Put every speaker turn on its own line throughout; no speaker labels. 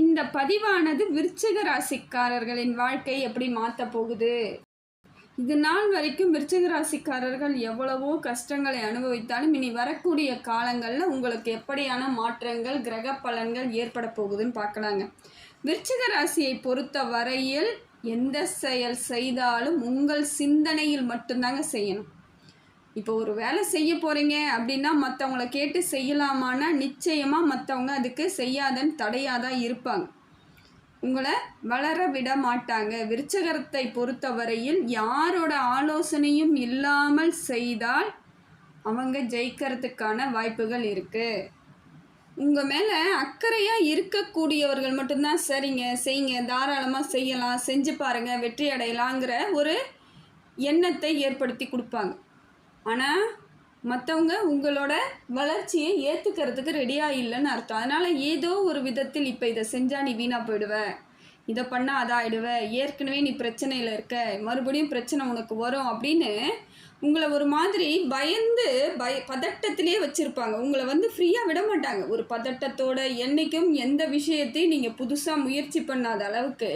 இந்த பதிவானது விருச்சிக ராசிக்காரர்களின் வாழ்க்கை எப்படி மாற்ற போகுது? இது நாள் வரைக்கும் விருச்சிக ராசிக்காரர்கள் எவ்வளவோ கஷ்டங்களை அனுபவித்தாலும் இனி வரக்கூடிய காலங்களில் உங்களுக்கு எப்படியான மாற்றங்கள் கிரக பலன்கள் ஏற்பட போகுதுன்னு பார்க்கலாங்க. விருச்சிக ராசியை பொறுத்த வரையில் எந்த செயல் செய்தாலும் உங்கள் சிந்தனையில் மட்டும்தாங்க செய்யணும். இப்போ ஒரு வேலை செய்ய போகிறீங்க அப்படின்னா மற்றவங்கள கேட்டு செய்யலாமான்னா நிச்சயமாக மற்றவங்க அதுக்கு செய்யாதன்னு தடையாக தான் இருப்பாங்க. உங்களை வளர விட மாட்டாங்க. விருச்சகரத்தை பொறுத்தவரையில் யாரோட ஆலோசனையும் இல்லாமல் செய்தால் அவங்க ஜெயிக்கிறதுக்கான வாய்ப்புகள் இருக்குது உங்கள் மேலே அக்கறையாக இருக்கக்கூடியவர்கள் மட்டும்தான் சரிங்க செய்யுங்க தாராளமாக செய்யலாம் செஞ்சு பாருங்கள் வெற்றி அடையலாங்கிற ஒரு எண்ணத்தை ஏற்படுத்தி கொடுப்பாங்க. ஆனால் மற்றவங்க உங்களோட வளர்ச்சியை ஏற்றுக்கிறதுக்கு ரெடியாக இல்லைன்னு அர்த்தம். அதனால் ஏதோ ஒரு விதத்தில் இப்போ இதை செஞ்சால் நீ வீணாக போயிடுவ. இதை பண்ணால் அதாயிடுவ. ஏற்கனவே நீ பிரச்சனையில் இருக்க. மறுபடியும் பிரச்சனை உனக்கு வரும் அப்படின்னு உங்களை ஒரு மாதிரி பயந்து பய பதட்டத்திலே வச்சுருப்பாங்க. உங்களை வந்து ஃப்ரீயாக விட மாட்டாங்க. ஒரு பதட்டத்தோட என்றைக்கும் எந்த விஷயத்தையும் நீங்கள் புதுசாக முயற்சி பண்ணாத அளவுக்கு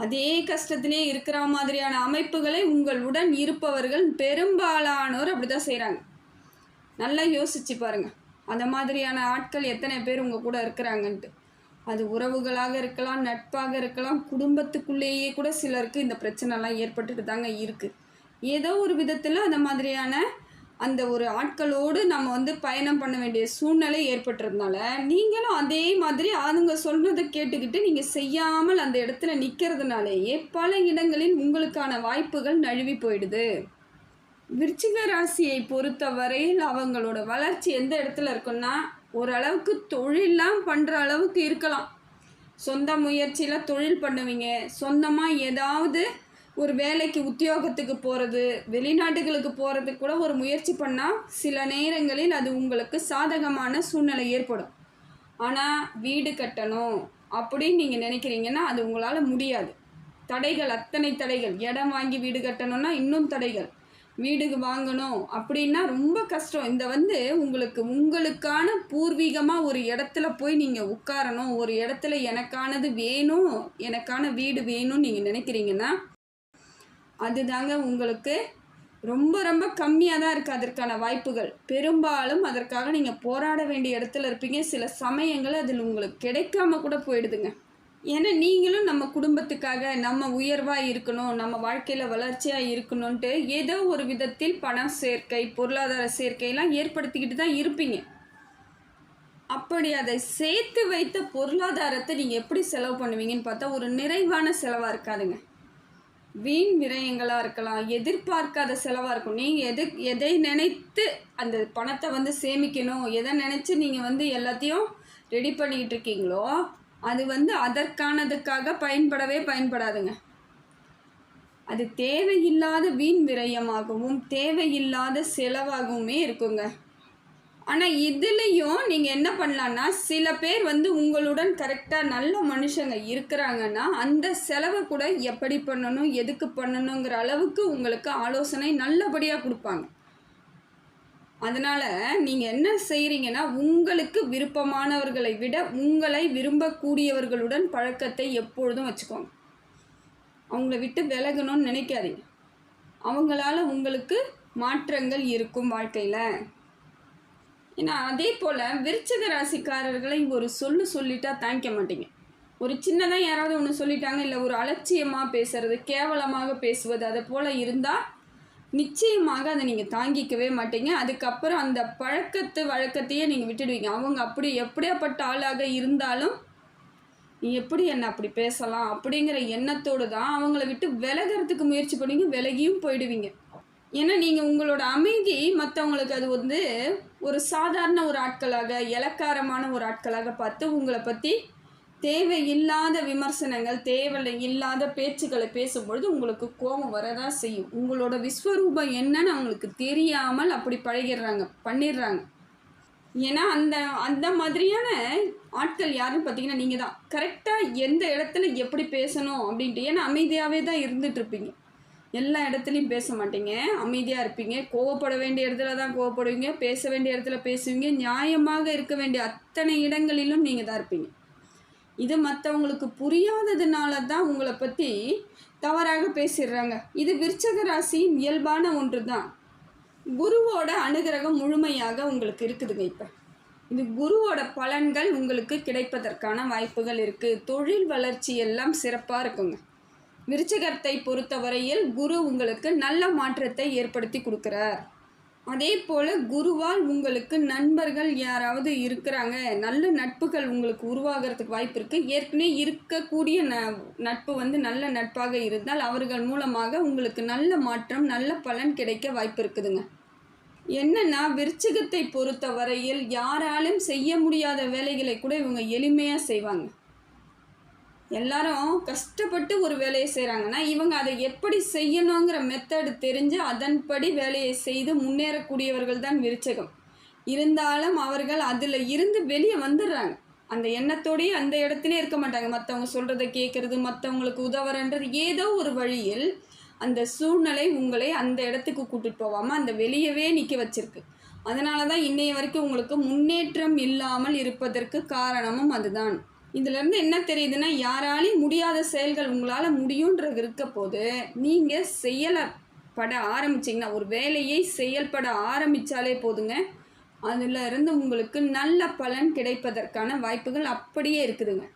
அதே கஷ்டத்திலே இருக்கிற மாதிரியான அமைப்புகளை உங்களுடன் இருப்பவர்கள் பெரும்பாலானோர் அப்படி தான் செய்கிறாங்க நல்லா யோசிச்சு பாருங்கள் அந்த மாதிரியான ஆட்கள் எத்தனை பேர் உங்கள் கூட இருக்கிறாங்கன்ட்டு. அது உறவுகளாக இருக்கலாம் நட்பாக இருக்கலாம் குடும்பத்துக்குள்ளேயே கூட சிலருக்கு இந்த பிரச்சனைலாம் ஏற்பட்டுட்டு தாங்க இருக்குது ஏதோ ஒரு விதத்தில் அந்த மாதிரியான அந்த ஒரு ஆட்களோடு நம்ம வந்து பயணம் பண்ண வேண்டிய சூழ்நிலை ஏற்பட்டிருந்தனால நீங்களும் அதே மாதிரி அவங்க சொல்கிறத கேட்டுக்கிட்டு நீங்கள் செய்யாமல் அந்த இடத்துல நிற்கிறதுனாலேயே பல இடங்களில் உங்களுக்கான வாய்ப்புகள் நழுவி போயிடுது. விருச்சிக ராசியை பொறுத்த வரையில் அவங்களோட வளர்ச்சி எந்த இடத்துல இருக்குன்னா ஓரளவுக்கு தொழிலாம் பண்ணுற அளவுக்கு இருக்கலாம். சொந்த முயற்சியில் தொழில் பண்ணுவீங்க. சொந்தமாக ஏதாவது ஒரு வேலைக்கு உத்தியோகத்துக்கு போகிறது வெளிநாட்டுகளுக்கு போகிறதுக்கு கூட ஒரு முயற்சி பண்ணால் சில நேரங்களில் அது உங்களுக்கு சாதகமான சூழ்நிலை ஏற்படும். ஆனால் வீடு கட்டணும் அப்படின்னு நீங்கள் நினைக்கிறீங்கன்னா அது உங்களால் முடியாது. தடைகள் அத்தனை தடைகள். இடம் வாங்கி வீடு கட்டணும்னா இன்னும் தடைகள். வீடுக்கு வாங்கணும் அப்படின்னா ரொம்ப கஷ்டம். இந்த வந்து உங்களுக்கு உங்களுக்கான பூர்வீகமாக ஒரு இடத்துல போய் நீங்கள் உட்காரணும். ஒரு இடத்துல எனக்கானது வேணும் எனக்கான வீடு வேணும்னு நீங்கள் நினைக்கிறீங்கன்னா அதுதாங்க உங்களுக்கு ரொம்ப ரொம்ப கம்மியாக தான் இருக்குது அதற்கான வாய்ப்புகள். பெரும்பாலும் அதற்காக நீங்கள் போராட வேண்டிய இடத்துல இருப்பீங்க. சில சமயங்கள் அதில் உங்களுக்கு கிடைக்காம கூட போயிடுதுங்க. ஏன்னா நீங்களும் நம்ம குடும்பத்துக்காக நம்ம உயர்வாக இருக்கணும் நம்ம வாழ்க்கையில் வளர்ச்சியாக இருக்கணும்ன்ட்டு ஏதோ ஒரு விதத்தில் பணம் சேர்க்கை பொருளாதார சேர்க்கையெல்லாம் ஏற்படுத்திக்கிட்டு தான் இருப்பீங்க. அப்படி அதை சேர்த்து வைத்த பொருளாதாரத்தை நீங்கள் எப்படி செலவு பண்ணுவீங்கன்னு பார்த்தா ஒரு நிறைவான செலவாக இருக்காதுங்க. வீண் விரயங்களாக இருக்கலாம் எதிர்பார்க்காத செலவாக இருக்கும். நீங்கள் எது எதை நினைத்து அந்த பணத்தை வந்து சேமிக்கணும் எதை நினச்சி நீங்கள் வந்து எல்லாத்தையும் ரெடி பண்ணிக்கிட்டு இருக்கீங்களோ அது வந்து அதற்கானதுக்காக பயன்படவே பயன்படாதுங்க. அது தேவையில்லாத வீண் விரயமாகவும் தேவையில்லாத செலவாகவுமே இருக்குங்க. ஆனால் இதுலேயும் நீங்கள் என்ன பண்ணலான்னா சில பேர் வந்து உங்களுடன் கரெக்டாக நல்ல மனுஷங்க இருக்கிறாங்கன்னா அந்த செலவை கூட எப்படி பண்ணணும் எதுக்கு பண்ணணுங்கிற அளவுக்கு உங்களுக்கு ஆலோசனை நல்லபடியாக கொடுப்பாங்க. அதனால் நீங்கள் என்ன செய்கிறீங்கன்னா உங்களுக்கு விருப்பமானவர்களை விட உங்களை விரும்பக்கூடியவர்களுடன் பழக்கத்தை எப்பொழுதும் வச்சுக்கோங்க. அவங்கள விட்டு விலகணும்னு நினைக்காதீங்க. அவங்களால உங்களுக்கு மாற்றங்கள் இருக்கும் வாழ்க்கையில். ஏன்னா அதே போல் விருச்சக ராசிக்காரர்களை ஒரு சொல்லு சொல்லிட்டா தாங்கிக்க மாட்டீங்க. ஒரு சின்னதாக யாராவது ஒன்று சொல்லிட்டாங்க இல்லை ஒரு அலட்சியமாக பேசுறது கேவலமாக பேசுவது அதை போல் இருந்தால் நிச்சயமாக அதை நீங்கள் தாங்கிக்கவே மாட்டீங்க. அதுக்கப்புறம் அந்த பழக்கத்து வழக்கத்தையே நீங்கள் விட்டுடுவீங்க. அவங்க அப்படி எப்படியாப்பட்ட ஆளாக இருந்தாலும் நீ எப்படி என்னை அப்படி பேசலாம் அப்படிங்கிற எண்ணத்தோடு தான் அவங்கள விட்டு விலகிறதுக்கு முயற்சி பண்ணுவீங்க விலகியும் போயிடுவீங்க. ஏன்னா நீங்கள் உங்களோட அமைதி மற்றவங்களுக்கு அது வந்து ஒரு சாதாரண ஒரு ஆட்களாக இலக்காரமான ஒரு ஆட்களாக பார்த்து உங்களை பற்றி தேவையில்லாத விமர்சனங்கள் தேவை இல்லாத பேச்சுக்களை பேசும்பொழுது உங்களுக்கு கோபம் வரதான் செய்யும். உங்களோட விஸ்வரூபம் என்னன்னு அவங்களுக்கு தெரியாமல் அப்படி பழகிடுறாங்க பண்ணிடுறாங்க. ஏன்னா அந்த அந்த மாதிரியான ஆட்கள் யாருன்னு பார்த்தீங்கன்னா நீங்கள் தான் கரெக்டாக எந்த இடத்துல எப்படி பேசணும் அப்படின்ட்டு ஏன்னா அமைதியாகவே தான் இருந்துகிட்ருப்பீங்க எல்லா இடத்துலையும் பேச மாட்டீங்க. அமைதியாக இருப்பீங்க. கோவப்பட வேண்டிய இடத்துல தான் கோவப்படுவீங்க. பேச வேண்டிய இடத்துல பேசுவீங்க. நியாயமாக இருக்க வேண்டிய அத்தனை இடங்களிலும் நீங்கள் தான் இருப்பீங்க. இது மற்றவங்களுக்கு புரியாததுனால தான் உங்களை பற்றி தவறாக பேசிடுறாங்க. இது விருச்சக ராசியின் இயல்பான ஒன்று தான். குருவோட அனுகிரகம் முழுமையாக உங்களுக்கு இருக்குதுங்க இப்போ. இது குருவோட பலன்கள் உங்களுக்கு கிடைப்பதற்கான வாய்ப்புகள் இருக்குது தொழில் வளர்ச்சி எல்லாம் சிறப்பாக இருக்குங்க. விருச்சகத்தை பொறுத்தவரையில் குரு உங்களுக்கு நல்ல மாற்றத்தை ஏற்படுத்தி கொடுக்குறார். அதே போல் குருவால் உங்களுக்கு நண்பர்கள் யாராவது இருக்கிறாங்க நல்ல நட்புகள் உங்களுக்கு உருவாகிறதுக்கு வாய்ப்பு இருக்குது ஏற்கனவே இருக்கக்கூடிய ந நட்பு வந்து நல்ல நட்பாக இருந்தால் அவர்கள் மூலமாக உங்களுக்கு நல்ல மாற்றம் நல்ல பலன் கிடைக்க வாய்ப்பு இருக்குதுங்க. என்னன்னா விருச்சிகத்தை பொறுத்த வரையில் யாராலும் செய்ய முடியாத வேலைகளை கூட இவங்க எளிமையாக செய்வாங்க. எல்லாரும் கஷ்டப்பட்டு ஒரு வேலையை செய்கிறாங்கன்னா இவங்க அதை எப்படி செய்யணுங்கிற மெத்தடு தெரிஞ்சு அதன்படி வேலையை செய்து முன்னேறக்கூடியவர்கள் தான் விருச்சகம். இருந்தாலும் அவர்கள் அதில் இருந்து வெளியே வந்துடுறாங்க. அந்த எண்ணத்தோடயே அந்த இடத்துலயே இருக்க மாட்டாங்க. மற்றவங்க சொல்கிறத கேட்குறது மற்றவங்களுக்கு உதவுறன்றது ஏதோ ஒரு வழியில் அந்த சூழ்நிலை உங்களை அந்த இடத்துக்கு கூட்டிகிட்டு போகாமல் அந்த வெளியவே நிற்க வச்சிருக்கு. அதனால தான் இன்னைய வரைக்கும் உங்களுக்கு முன்னேற்றம் இல்லாமல் இருப்பதற்கு காரணமும் அதுதான். இதுலேருந்து என்ன தெரியுதுன்னா யாராலையும் முடியாத செயல்கள் உங்களால் முடியுன்றது இருக்க போது நீங்கள் செயலப்பட ஆரம்பிச்சிங்கன்னா ஒரு வேலையை செயல்பட ஆரம்பித்தாலே போதுங்க. அதில் இருந்து உங்களுக்கு நல்ல பலன் கிடைப்பதற்கான வாய்ப்புகள் அப்படியே இருக்குதுங்க.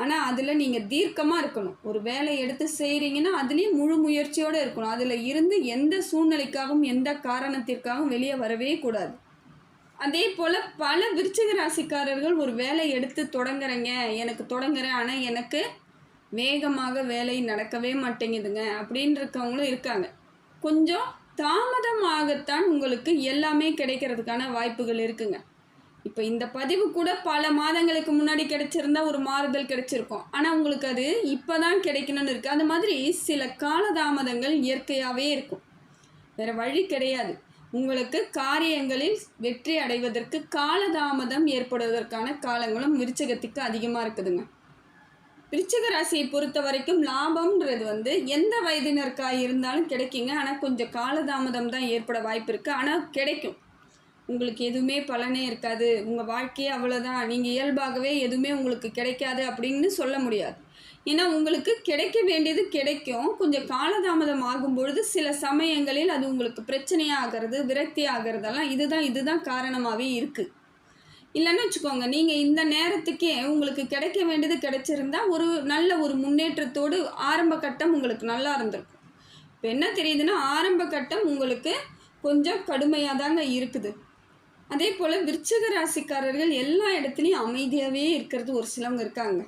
ஆனால் அதில் நீங்கள் தீர்க்கமாக இருக்கணும். ஒரு வேலை எடுத்து செய்கிறீங்கன்னா அதுலேயும் முழு முயற்சியோடு இருக்கணும். அதில் இருந்து எந்த சூழ்நிலைக்காகவும் எந்த காரணத்திற்காகவும் வெளியே வரவே கூடாது. அதே போல் பல விருச்சிக ராசிக்காரர்கள் ஒரு வேலை எடுத்து தொடங்குறேங்க. எனக்கு தொடங்குறேன். ஆனால் எனக்கு வேகமாக வேலை நடக்கவே மாட்டேங்குதுங்க. அப்படின்னு இருக்கவங்களும் இருக்காங்க. கொஞ்சம் தாமதமாகத்தான் உங்களுக்கு எல்லாமே கிடைக்கிறதுக்கான வாய்ப்புகள் இருக்குங்க. இப்போ இந்த பதிவு கூட பல மாதங்களுக்கு முன்னாடி கிடைச்சிருந்தா ஒரு மாறுதல் கிடைச்சிருக்கும். ஆனால் உங்களுக்கு அது இப்போ தான் கிடைக்கணும்னு இருக்குது அந்த மாதிரி சில காலதாமதங்கள் இயற்கையாகவே இருக்கும். வேறு வழி கிடையாது. உங்களுக்கு காரியங்களில் வெற்றி அடைவதற்கு காலதாமதம் ஏற்படுவதற்கான காலங்களும் விருச்சகத்துக்கு அதிகமாக இருக்குதுங்க. விருச்சிக ராசியை பொறுத்த வரைக்கும் லாபம்ன்றது வந்து எந்த வயதினருக்காக இருந்தாலும் கிடைக்குங்க. ஆனால் கொஞ்சம் காலதாமதம் தான் ஏற்பட வாய்ப்பு இருக்குது ஆனால் கிடைக்கும். உங்களுக்கு எதுவுமே பலனே இருக்காது. உங்கள் வாழ்க்கையே அவ்வளோதான் நீங்கள் இயல்பாகவே எதுவுமே உங்களுக்கு கிடைக்காது அப்படின்னு சொல்ல முடியாது. ஏன்னா உங்களுக்கு கிடைக்க வேண்டியது கிடைக்கும். கொஞ்சம் காலதாமதம் ஆகும்பொழுது சில சமயங்களில் அது உங்களுக்கு பிரச்சனையாகிறது விரக்தி ஆகிறதெல்லாம் இதுதான் இதுதான் காரணமாகவே இருக்குது இல்லைன்னு வச்சுக்கோங்க நீங்கள் இந்த நேரத்துக்கே உங்களுக்கு கிடைக்க வேண்டியது கிடைச்சிருந்தா ஒரு நல்ல ஒரு முன்னேற்றத்தோடு ஆரம்ப கட்டம் உங்களுக்கு நல்லா இருந்திருக்கும். இப்போ என்ன தெரியுதுன்னா ஆரம்ப கட்டம் உங்களுக்கு கொஞ்சம் கடுமையாக தாங்க இருக்குது. அதே போல் விருச்சிக ராசிக்காரர்கள் எல்லா இடத்துலையும் அமைதியாகவே இருக்கிறது ஒரு சிலவங்க இருக்காங்க.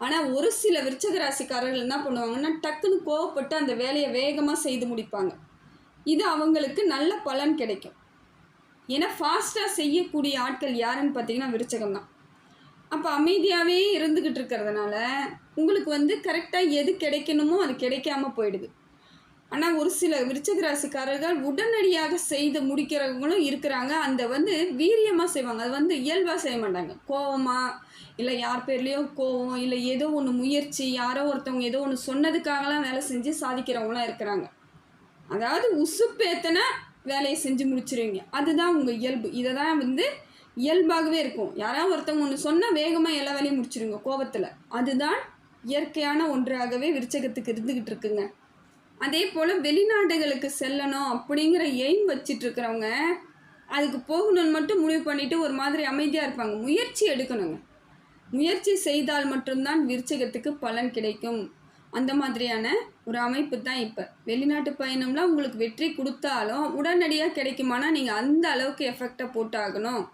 ஆனால் ஒரு சில விருச்சக ராசிக்காரர்கள் என்ன பண்ணுவாங்கன்னா டக்குன்னு கோவப்பட்டு அந்த வேலையை வேகமாக செய்து முடிப்பாங்க. இது அவங்களுக்கு நல்ல பலன் கிடைக்கும். ஏன்னா ஃபாஸ்ட்டாக செய்யக்கூடிய ஆட்கள் யாருன்னு பார்த்தீங்கன்னா விருச்சகம் தான். அப்போ அமைதியாகவே இருந்துக்கிட்டு இருக்கிறதுனால உங்களுக்கு வந்து கரெக்டாக எது கிடைக்கணுமோ அது கிடைக்காம போயிடுது. ஆனால் ஒரு சில விருச்சக ராசிக்காரர்கள் உடனடியாக செய்து முடிக்கிறவங்களும் இருக்கிறாங்க. அந்த வந்து வீரியமாக செய்வாங்க. அது வந்து இயல்பாக செய்ய மாட்டாங்க. கோவமாக இல்லை யார் பேர்லேயோ கோவம் இல்லை ஏதோ ஒன்று முயற்சி யாரோ ஒருத்தவங்க ஏதோ ஒன்று சொன்னதுக்காகலாம் வேலை செஞ்சு சாதிக்கிறவங்களாம் இருக்கிறாங்க. அதாவது உசுப்பேத்தன வேலையை செஞ்சு முடிச்சிருவீங்க. அதுதான் உங்கள் இயல்பு. இதை தான் வந்து இயல்பாகவே இருக்கும். யாராவது ஒருத்தவங்க ஒன்று சொன்னால் வேகமாக எல்லா வேலையும் முடிச்சிருங்க கோபத்தில் அதுதான் இயற்கையான ஒன்றாகவே விருச்சகத்துக்கு இருந்துக்கிட்டு இருக்குங்க. அதே போல் வெளிநாடுகளுக்கு செல்லணும் அப்படிங்கிற எய்ம் வச்சுட்டு இருக்கிறவங்க அதுக்கு போகணும்னு மட்டும் முடிவு பண்ணிட்டு ஒரு மாதிரி அமைதியாக இருப்பாங்க. முயற்சி எடுக்கணுங்க. முயற்சி செய்தால் மட்டும்தான் விருச்சகத்துக்கு பலன் கிடைக்கும். அந்த மாதிரியான ஒரு அமைப்பு தான் இப்போ. வெளிநாட்டு பயணம்லாம் உங்களுக்கு வெற்றி கொடுத்தாலும் உடனடியாக கிடைக்குமானா நீங்கள் அந்த அளவுக்கு எஃபெக்டாக போட்டாகணும்.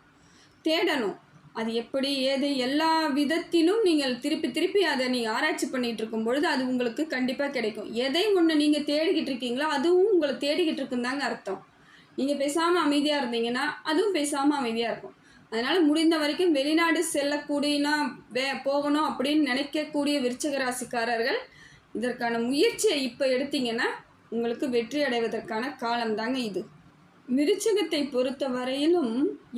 தேடணும். அது எப்படி ஏது எல்லா விதத்திலும் நீங்கள் திருப்பி திருப்பி அதை நீங்கள் ஆராய்ச்சி பண்ணிகிட்டு இருக்கும் பொழுது அது உங்களுக்கு கண்டிப்பாக கிடைக்கும். எதை ஒன்று நீங்கள் தேடிக்கிட்டு இருக்கீங்களோ அதுவும் உங்களை தேடிக்கிட்டு இருக்குந்தாங்க அர்த்தம். நீங்கள் பேசாமல் அமைதியாக இருந்தீங்கன்னா அதுவும் பேசாமல் அமைதியாக இருக்கும். அதனால் முடிந்த வரைக்கும் வெளிநாடு செல்லக்கூடியனா வே போகணும் அப்படின்னு நினைக்கக்கூடிய விருச்சக ராசிக்காரர்கள் இதற்கான முயற்சியை இப்போ எடுத்தீங்கன்னா உங்களுக்கு வெற்றி அடைவதற்கான காலம்தாங்க இது. விருச்சகத்தை பொறுத்த வரையிலும்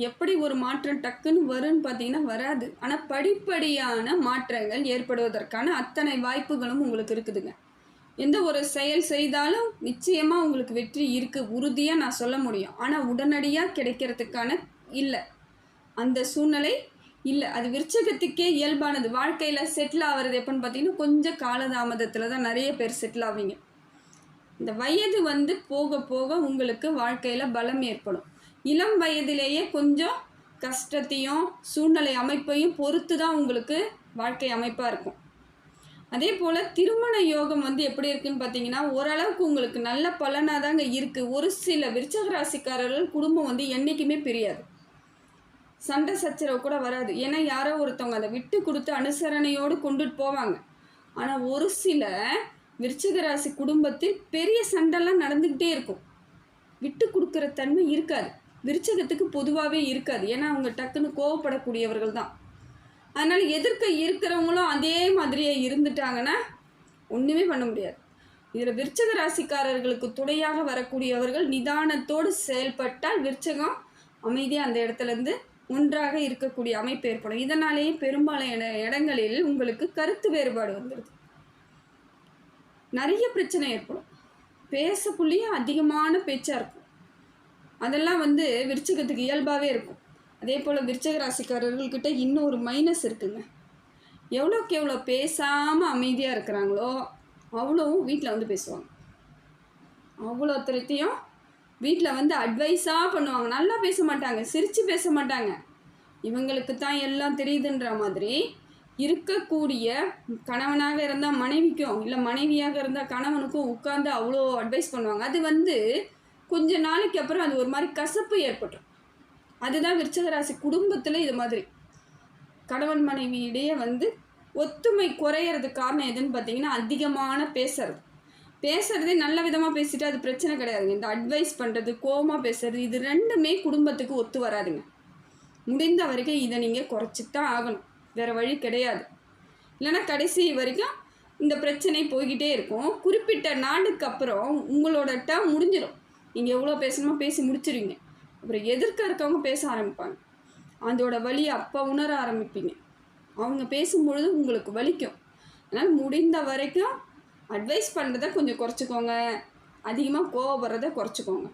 எப்படி ஒரு மாற்றம் டக்குன்னு வரும்னு பார்த்தீங்கன்னா வராது. ஆனால் படிப்படியான மாற்றங்கள் ஏற்படுவதற்கான அத்தனை வாய்ப்புகளும் உங்களுக்கு இருக்குதுங்க. எந்த ஒரு செயல் செய்தாலும் நிச்சயமாக உங்களுக்கு வெற்றி இருக்குது உறுதியாக நான் சொல்ல முடியும். ஆனால் உடனடியாக கிடைக்கிறதுக்கான இல்லை. அந்த சூழ்நிலை இல்லை. அது விருச்சகத்துக்கே இயல்பானது. வாழ்க்கையில் செட்டில் ஆகிறது எப்போன்னு பார்த்தீங்கன்னா கொஞ்சம் காலதாமதத்தில் தான் நிறைய பேர் செட்டில் ஆவீங்க. இந்த வயது வந்து போக போக உங்களுக்கு வாழ்க்கையில் பலம் ஏற்படும். இளம் வயதிலேயே கொஞ்சம் கஷ்டத்தையும் சூழ்நிலை அமைப்பையும் பொறுத்து தான் உங்களுக்கு வாழ்க்கை அமைப்பாக இருக்கும். அதே போல் திருமண யோகம் வந்து எப்படி இருக்குன்னு பார்த்தீங்கன்னா ஓரளவுக்கு உங்களுக்கு நல்ல பலனாக தாங்க இருக்குது ஒரு சில விருச்சக ராசிக்காரர்கள் குடும்பம் வந்து என்றைக்குமே பிரியாது. சண்டை சச்சரவு கூட வராது. ஏன்னா யாரோ ஒருத்தவங்க அதை விட்டு கொடுத்து அனுசரணையோடு கொண்டுட்டு போவாங்க. ஆனால் ஒரு சில விருச்சிக ராசி குடும்பத்தில் பெரிய சண்டைலாம் நடந்துக்கிட்டே இருக்கும். விட்டு கொடுக்குற தன்மை இருக்காது. விருச்சகத்துக்கு பொதுவாகவே இருக்காது. ஏன்னா அவங்க டக்குன்னு கோவப்படக்கூடியவர்கள் தான். அதனால் எதிர்க்க இருக்கிறவங்களும் அதே மாதிரியே இருந்துட்டாங்கன்னா ஒன்றுமே பண்ண முடியாது. இதில் விருச்சக ராசிக்காரர்களுக்கு துணையாக வரக்கூடியவர்கள் நிதானத்தோடு செயல்பட்டால் விருச்சகம் அமைதியாக அந்த இடத்துலேருந்து ஒன்றாக இருக்கக்கூடிய அமைப்பு ஏற்படும். இதனாலேயே பெரும்பாலான இடங்களில் உங்களுக்கு கருத்து வேறுபாடு வந்துடுது நிறைய பிரச்சனை ஏற்படும். பேசக்குள்ளேயும் அதிகமான பேச்சாக இருக்கும். அதெல்லாம் வந்து விருச்சகத்துக்கு இயல்பாகவே இருக்கும். அதே போல் விருச்சக ராசிக்காரர்கள்கிட்ட இன்னும் ஒரு மைனஸ் இருக்குங்க. எவ்வளோக்கு எவ்வளோ பேசாமல் அமைதியாக இருக்கிறாங்களோ அவ்வளோவும் வீட்டில் வந்து பேசுவாங்க. அவ்வளோ திருத்தியும் வீட்டில் வந்து அட்வைஸாக பண்ணுவாங்க. நல்லா பேச மாட்டாங்க. சிரித்து பேச மாட்டாங்க. இவங்களுக்கு தான் எல்லாம் தெரியுதுன்ற மாதிரி இருக்கக்கூடிய கணவனாக இருந்தால் மனைவிக்கும் இல்லை மனைவியாக இருந்தால் கணவனுக்கும் உட்காந்து அவ்வளோ அட்வைஸ் பண்ணுவாங்க. அது வந்து கொஞ்ச நாளைக்கு அப்புறம் அது ஒரு மாதிரி கசப்பு ஏற்பட்டுரும். அதுதான் விருச்சகராசி குடும்பத்தில் இது மாதிரி. கணவன் மனைவியிடையே வந்து ஒத்துமை குறையிறது காரணம் எதுன்னு பார்த்தீங்கன்னா அதிகமான பேசுறது. பேசுறதே நல்ல விதமாக பேசிட்டு அது பிரச்சனை கிடையாதுங்க இந்த அட்வைஸ் பண்ணுறது கோவமாக பேசுறது இது ரெண்டுமே குடும்பத்துக்கு ஒத்து வராதுங்க. முடிந்த வரைக்கும் இதை நீங்கள் குறைச்சித்தான் ஆகணும். வேறு வழி கிடையாது. இல்லைன்னா கடைசி வரைக்கும் இந்த பிரச்சனை போய்கிட்டே இருக்கும். குறிப்பிட்ட நாளுக்கு அப்புறம் உங்களோட டேம் முடிஞ்சிடும் நீங்கள் எவ்வளோ பேசணுமோ பேசி முடிச்சிருவீங்க. அப்புறம் எதிர்க்க இருக்கவங்க பேச ஆரம்பிப்பாங்க. அதோட வழியை அப்போ உணர ஆரம்பிப்பீங்க. அவங்க பேசும்பொழுது உங்களுக்கு வலிக்கும். அதனால் முடிந்த வரைக்கும் அட்வைஸ் பண்ணுறத கொஞ்சம் குறைச்சிக்கோங்க. அதிகமாக கோவப்படுறத குறைச்சிக்கோங்க.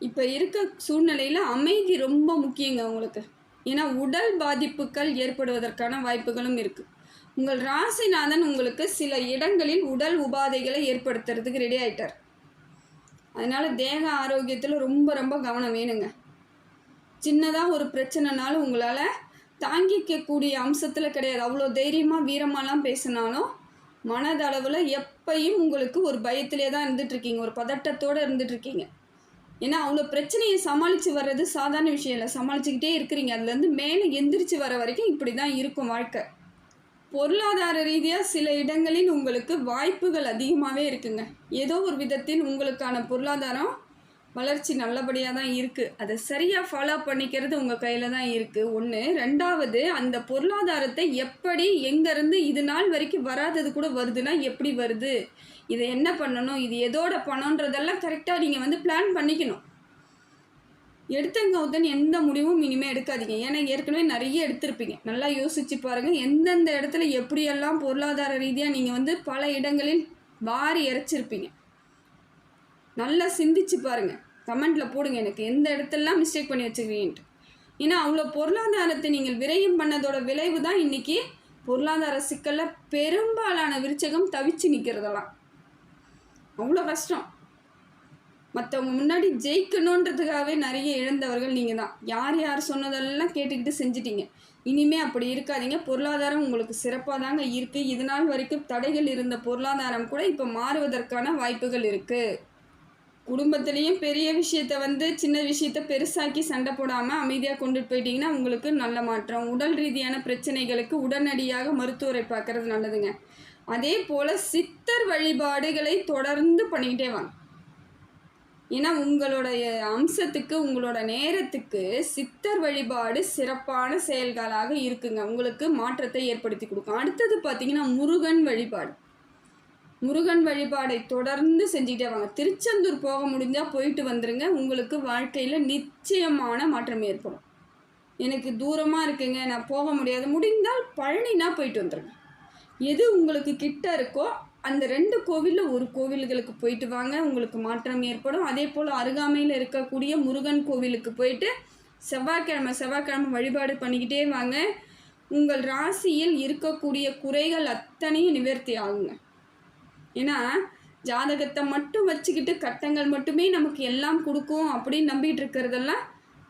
இப்போ இருக்க சூழ்நிலையில் அமைதி ரொம்ப முக்கியங்க உங்களுக்கு. ஏன்னா உடல் பாதிப்புகள் ஏற்படுவதற்கான வாய்ப்புகளும் இருக்குது உங்கள் ராசிநாதன் உங்களுக்கு சில இடங்களில் உடல் உபாதைகளை ஏற்படுத்துறதுக்கு ரெடி ஆயிட்டார். அதனால் தேக ஆரோக்கியத்தில் ரொம்ப ரொம்ப கவனம் வேணுங்க. சின்னதாக ஒரு பிரச்சனைனாலும் உங்களால் தாங்கிக்கக்கூடிய அம்சத்தில் கிடையாது. அவ்வளோ தைரியமாக வீரமாலாம் பேசினாலும் மனதளவில் எப்பையும் உங்களுக்கு ஒரு பயத்திலே தான் இருந்துகிட்ருக்கீங்க ஒரு பதட்டத்தோடு இருந்துகிட்ருக்கீங்க ஏன்னா அவ்வளோ பிரச்சனையை சமாளித்து வர்றது சாதாரண விஷயம் இல்லை. சமாளிச்சுக்கிட்டே இருக்கிறீங்க. அதுலேருந்து மேலே எந்திரிச்சு வர வரைக்கும் இப்படி தான் இருக்கும் வாழ்க்கை. பொருளாதார ரீதியாக சில இடங்களில் உங்களுக்கு வாய்ப்புகள் அதிகமாகவே இருக்குங்க. ஏதோ ஒரு விதத்தில் உங்களுக்கான பொருளாதாரம் வளர்ச்சி நல்லபடியாக தான் இருக்குது அதை சரியாக ஃபாலோ பண்ணிக்கிறது உங்கள் கையில் தான் இருக்குது ஒன்று ரெண்டாவது அந்த பொருளாதாரத்தை எப்படி எங்கேருந்து இது நாள் வரைக்கும் வராதது கூட வருதுன்னா எப்படி வருது? இதை என்ன பண்ணணும்? இது எதோட பணன்றதெல்லாம் கரெக்டாக நீங்கள் வந்து பிளான் பண்ணிக்கணும். எடுத்தங்க எடுத்தங்கவுத்தன் எந்த முடிவும் இனிமேல் எடுக்காதீங்க. ஏன்னா ஏற்கனவே நிறைய எடுத்திருப்பீங்க. நல்லா யோசிச்சு பாருங்கள் எந்தெந்த இடத்துல எப்படியெல்லாம் பொருளாதார ரீதியாக நீங்கள் வந்து பல இடங்களில் வாரி இறைச்சிருப்பீங்க நல்லா சிந்திச்சு பாருங்கள் கமெண்ட்டில் போடுங்க எனக்கு எந்த இடத்துலலாம் மிஸ்டேக் பண்ணி வச்சுருக்கீங்கன்ட்டு. ஏன்னா அவ்வளோ பொருளாதாரத்தை நீங்கள் விரயம் பண்ணதோட விளைவு தான் இன்றைக்கி பொருளாதார சிக்கலில் பெரும்பாலான விருச்சகம் தவிச்சு நிற்கிறதெல்லாம் அவ்வளோ கஷ்டம். மற்றவங்க முன்னாடி ஜெயிக்கணுன்றதுக்காகவே நிறைய இழந்தவர்கள் நீங்கள் தான். யார் யார் சொன்னதெல்லாம் கேட்டுக்கிட்டு செஞ்சிட்டீங்க. இனிமே அப்படி இருக்காதீங்க. பொருளாதாரம் உங்களுக்கு சிறப்பாக தாங்க இருக்குது இது நாள் வரைக்கும் தடைகள் இருந்த பொருளாதாரம் கூட இப்போ மாறுவதற்கான வாய்ப்புகள் இருக்குது குடும்பத்துலேயும் பெரிய விஷயத்த வந்து சின்ன விஷயத்த பெருசாக்கி சண்டை போடாமல் அமைதியாக கொண்டுட்டு போயிட்டீங்கன்னா உங்களுக்கு நல்ல மாற்றம். உடல் ரீதியான பிரச்சனைகளுக்கு உடனடியாக மருத்துவரை பார்க்கறது நல்லதுங்க. அதே போல் சித்தர் வழிபாடுகளை தொடர்ந்து பண்ணிக்கிட்டே வாங்க. ஏன்னா உங்களுடைய அம்சத்துக்கு உங்களோட நேரத்துக்கு சித்தர் வழிபாடு சிறப்பான செயல்களாக இருக்குங்க. உங்களுக்கு மாற்றத்தை ஏற்படுத்தி கொடுக்கும். அடுத்தது பார்த்தீங்கன்னா முருகன் வழிபாடு. முருகன் வழிபாடை தொடர்ந்து செஞ்சுக்கிட்டே வாங்க. திருச்செந்தூர் போக முடிஞ்சால் போயிட்டு வந்துருங்க. உங்களுக்கு வாழ்க்கையில் நிச்சயமான மாற்றம் ஏற்படும். எனக்கு தூரமாக இருக்குங்க. நான் போக முடியாது. முடிந்தால் பழனினா போயிட்டு வந்துருங்க. எது உங்களுக்கு கிட்ட இருக்கோ அந்த ரெண்டு கோவிலில் ஒரு கோவில்களுக்கு போயிட்டு வாங்க. உங்களுக்கு மாற்றம் ஏற்படும். அதே போல் அருகாமையில் இருக்கக்கூடிய முருகன் கோவிலுக்கு போயிட்டு செவ்வாய்க்கிழமை செவ்வாய்க்கிழமை வழிபாடு பண்ணிக்கிட்டே வாங்க. உங்கள் ராசியில் இருக்கக்கூடிய குறைகள் அத்தனையும் நிவர்த்தி ஆகுங்க. ஏன்னா ஜாதகத்தை மட்டும் வச்சுக்கிட்டு கட்டங்கள் மட்டுமே நமக்கு எல்லாம் கொடுக்கும் அப்படின்னு நம்பிட்டு இருக்கிறதெல்லாம்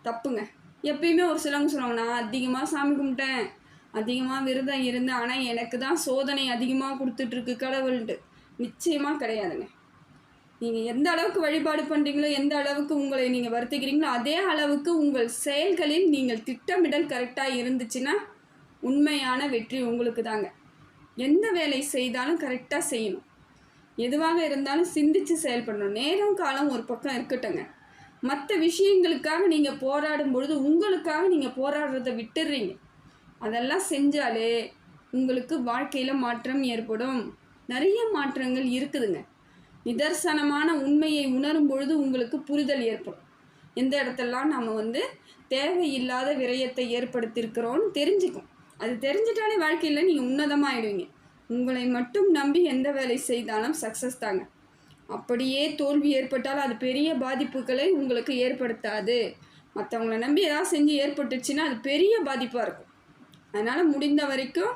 தப்புங்க. எப்பயுமே ஒரு சிலவங்க சொல்லுவாங்க நான் அதிகமாக சாமி கும்பிட்டேன். அதிகமாக விரதம் இருந்து ஆனால் எனக்கு தான் சோதனை அதிகமாக கொடுத்துட்ருக்கு கடவுள்ன்ட்டு. நிச்சயமாக கிடையாதுங்க. நீங்கள் எந்த அளவுக்கு வழிபாடு பண்ணுறீங்களோ எந்த அளவுக்கு உங்களை நீங்கள் வருத்திக்கிறீங்களோ அதே அளவுக்கு உங்கள் செயல்களில் நீங்கள் திட்டமிடல் கரெக்டாக இருந்துச்சுன்னா உண்மையான வெற்றி உங்களுக்கு தாங்க எந்த வேலை செய்தாலும் கரெக்டாக செய்யணும். எதுவாக இருந்தாலும் சிந்திச்சு செயல்படணும். நேரம் காலம் ஒரு பக்கம் இருக்கட்டுங்க மற்ற விஷயங்களுக்காக நீங்கள் போராடும் பொழுது உங்களுக்காக நீங்கள் போராடுறத விட்டுடுறீங்க அதெல்லாம் செஞ்சாலே உங்களுக்கு வாழ்க்கையில் மாற்றம் ஏற்படும். நிறைய மாற்றங்கள் இருக்குதுங்க. நிதர்சனமான உண்மையை உணரும் பொழுது உங்களுக்கு புரிதல் ஏற்படும். எந்த இடத்தெல்லாம் நம்ம வந்து தேவையில்லாத விரயத்தை ஏற்படுத்தியிருக்கிறோன்னு தெரிஞ்சுக்கும். அது தெரிஞ்சிட்டாலே வாழ்க்கையில் நீங்கள் உன்னதமாகிடுவீங்க உங்களை மட்டும் நம்பி எந்த வேலை செய்தாலும் சக்ஸஸ் தாங்க. அப்படியே தோல்வி ஏற்பட்டால் அது பெரிய பாதிப்புகளை உங்களுக்கு ஏற்படுத்தாது. மற்றவங்கள நம்பி ஏதாவது செஞ்சு ஏற்பட்டுச்சுன்னா அது பெரிய பாதிப்பாக இருக்கும். அதனால் முடிந்த வரைக்கும்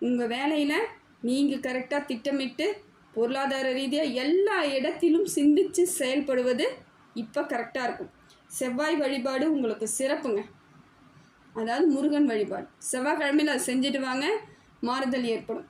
உங்கள் வேலையில் நீங்கள் கரெக்டாக திட்டமிட்டு பொருளாதார ரீதியாக எல்லா இடத்திலும் சிந்தித்து செயல்படுவது இப்போ கரெக்டாக இருக்கும். செவ்வாய் வழிபாடு உங்களுக்கு சிறப்புங்க. அதாவது முருகன் வழிபாடு. செவ்வாய்க்கிழமையில் அதை செஞ்சுட்டு வாங்க. மாறுதல் ஏற்படும்.